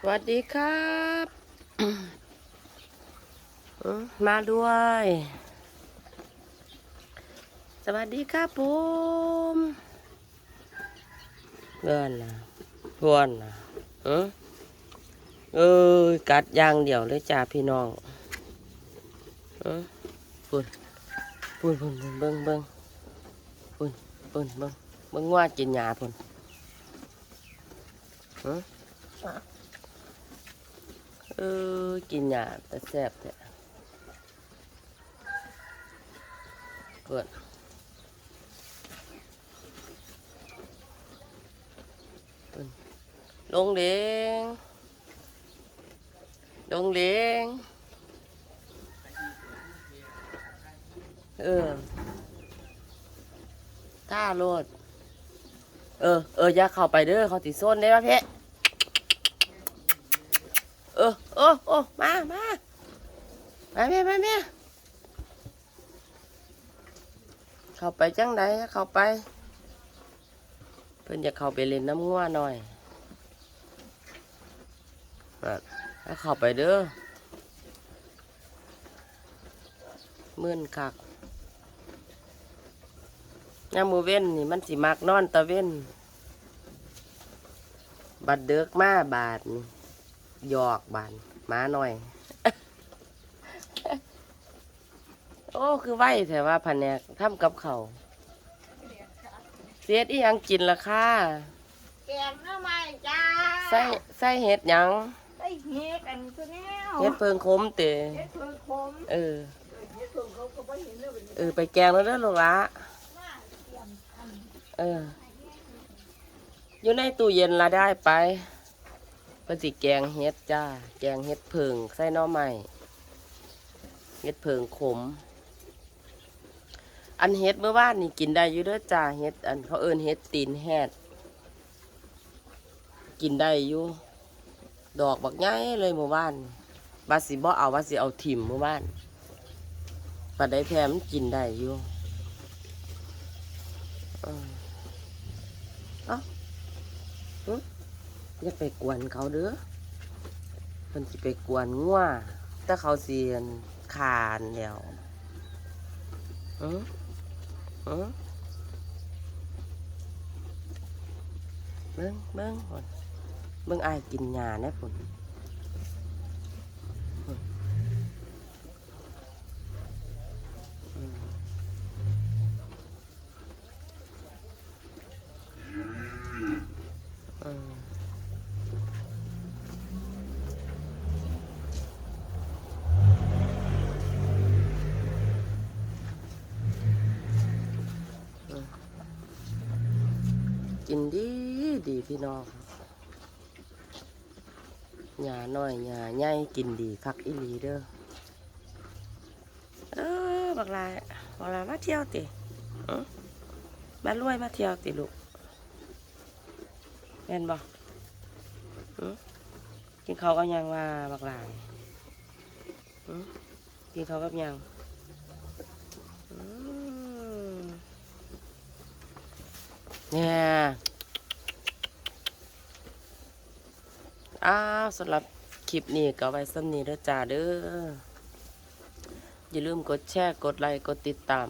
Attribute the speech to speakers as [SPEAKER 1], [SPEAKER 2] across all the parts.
[SPEAKER 1] สวัสดีครับมาด้วย สวัสดีครับผมเพื่อนนะเพื่อนนะเออเออกัดย่างเดี่ยวเลยจ้าพี่น้องเออปุ่นปุ่นปุ่นปุ่นเบิ้งเบิ้งปุ่นปุ่นเบิ้งเบิ้งว่ากินยาปุ่นเออ เออกินหยาแต่แซ่บแท้เกิดลงเด้งลงเด้งเออท่าโลดเออ เออ อย่าเข้าไปเด้อเขาติดโซนได้ป่ะเพะ เออเออโอ้มามามาแม่มาแม่เข้าไปจังไดเข้าไป เพิ่นอยากเข้าไปเล่นน้ำงัวหน่อยอะถ้าเข้าไปเด้อมื่นคักยามมือเว้นนี่มันสิมักนอนตะเว้น บัดเดิกมาบาดนี่ หยอกบานหมาหน่อย โอ้ คือไหวแต่ว่าแผนกทำกับเขาวเสียดอีหยังกินละค่ะ
[SPEAKER 2] แกงหน้ำไม้จ้า
[SPEAKER 1] ใส่ใส่เห็ดหยัง
[SPEAKER 2] ไส้เฮ็ดอันตัวแนว
[SPEAKER 1] เห็ดเพิงคมเตะ
[SPEAKER 2] เฮ็ดเพิ่งคม
[SPEAKER 1] เออ
[SPEAKER 2] เฮ็ดเพิ่งเขาก็บ่เห็นเลยวันนี้
[SPEAKER 1] เออ ไปแกงแล้วเด้อลูกละ
[SPEAKER 2] มาเตรียมอัน
[SPEAKER 1] เออ อยู่ในตู้เย็นละได้ไป เพิ่นสิแกงเห็ดจ้า แกงเห็ดเพิงใส่น่อไม้เห็ดเพิงขม อันเฮ็ดเมื่อวานนี่กินได้อยู่เด้อจ้าเฮ็ดอันเขาเอิ้นเฮ็ดตีนแฮดกินได้อยู่ดอกบักใหญ่เลยเมื่อวานบาสิบ่เอาว่าสิเอาถิ่มเมื่อวานปัดได้แพมกินได้อยู่เออเอ้า อย่าไปกวนเขาเด้อมันสิไปกวนง่วถ้าเขาเสียนขานแล้วอือเออเบิ้งเบิ้งพุ่นเบิ้งอายกินหญ้าแน่พุ่น กินดีดีพี่น้องครับหญ้าน้อยหญ้าใหญ่กินดีคักอีหลีเด้อเออบักลาบักลามาเที่ยวติเอ้อมารวยมาเที่ยวติลูกแม่นบ่อื้อกินข้าวกับหยังว่าบักลานี่อื้อกินข้าวกับหยังอืม เนี่ยอ้าวสำหรับคลิปนี้ก็ไว้ซ้ำนี้เด้อจ้าเด้ออย่าลืมกดแชร์กดไลค์กดติดตาม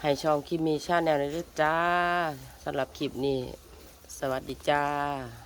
[SPEAKER 1] ให้ช่องคิมมีชาแนลเด้อจ้าสำหรับคลิปนี้ สวัสดีจ้า